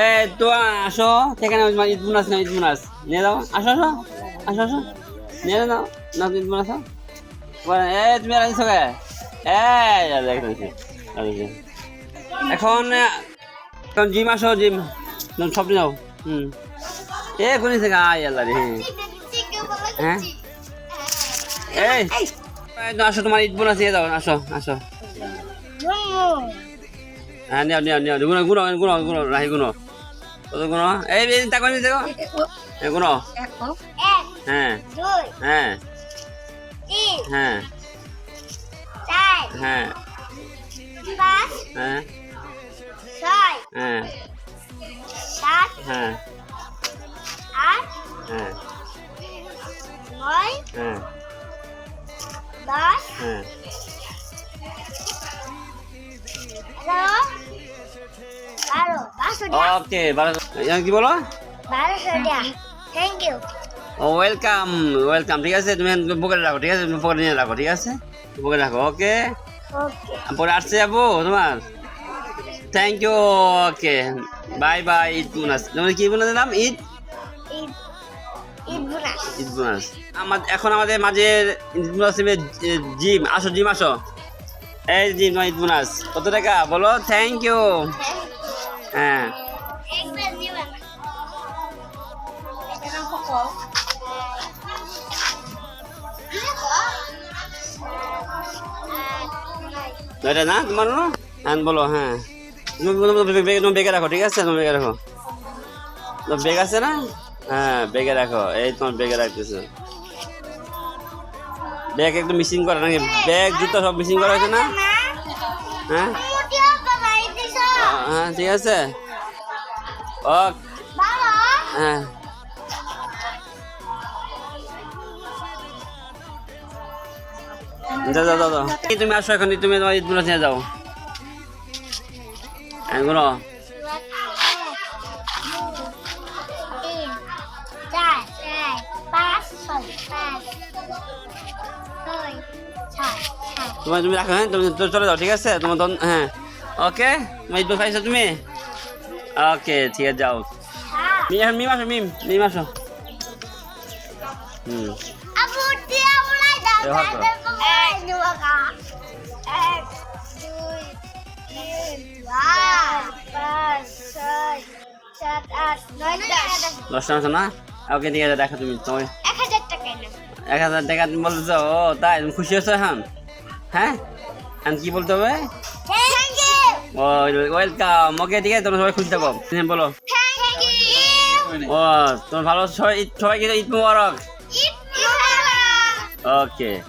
এ তো, আসো। সেখানে ঈদ বোনাস না ঈদ বোনাস নিয়ে যাও। আসো আসো। আসো আসো। নিয়ে নাও। না ঈদ বোনাস এ, তুমি আর আনছো কে? এখন এখন জিম আসো, জিম। সব নাও হুম। এ, কোনি থেকে আয়, আল্লাহ রে। হ্যাঁ? এই। আসো, তোমার ঈদ বোনাস নিয়ে যাও আসো আসো। হ্যাঁ নিও নিও নিও গুনো গুনো গুনো গুনো রাহি গুনো কত গুনো এই এই তাকো নি দেখো এই গুনো এক হ্যাঁ দুই হ্যাঁ তিন হ্যাঁ চার হ্যাঁ পাঁচ হ্যাঁ ছয় হ্যাঁ সাত হ্যাঁ আট হ্যাঁ নয় হ্যাঁ দশ হ্যাঁ ওকে কি বলো? থ্যাংক ইউ ও ওয়েলকাম ওয়েলকাম ঠিক আছে? তুমি পকেটে রাখো ঠিক আছে? তুমি পকেটে নিয়ে রাখো ঠিক আছে? পকেটে রাখো ওকে? ওকে পরে আসছে যাব তোমার? Thank you okay. Bye bye Eid bonus. তোমার কি বোনাস নাম? ঈদ? ঈদ বোনাস। আমাদের এখন আমাদের মাঝে ঈদ বোনাস জিম আসো জিম আসো। এই জিম ঈদ বোনাস। কত টাকা? বলো থ্যাংক ইউ এটা না তোমার না? হ্যাঁ বলো হ্যাঁ। তুমি বেগে রাখো ঠিক আছে? তুমি বেগে রাখো। তো বেগ আছে না? হ্যাঁ বেগে রাখো। এই তোমার বেগে রাখতেছে। ব্যাগ একটু মিসিং করা নাকি? ব্যাগ জুতো সব মিসিং করা হয়েছে না? হ্যাঁ? হ্যাঁ ঠিক আছে। ও হ্যাঁ। যাও যাও যাও তুমি আসো এখন, তুমি তোমার ঈদ নিয়ে যাও। হ্যাঁ গুলো তিন চার চার পাঁচ ছয় পাঁচ ছয় ছয় সাত তোমার তুমি রাখো হ্যাঁ তুমি চলে যাও, ঠিক আছে? তোমার হ্যাঁ। ওকে? তোমার ঈদ পাইছো তুমি? ওকে, ঠিক আছে, যাও। মিম আসো, মিম মিম আসো। হুম। দশ মাসো না? ওকে ঠিক আছে দেখো তুমি তোমার এক হাজার টাকা এক হাজার টাকা তুমি বলতেছো ও তাই তুমি খুশি হচ্ছো এখন? হ্যাঁ? এখন কি বলতে হবে? ও ওয়েলকাম ওকে ঠিক আছে তোমরা সবাই খুশি থাকো। বলো। ও তোমার ভালো সবাই সবাইকে ঈদ মুবারক। ইট ইউ ওকে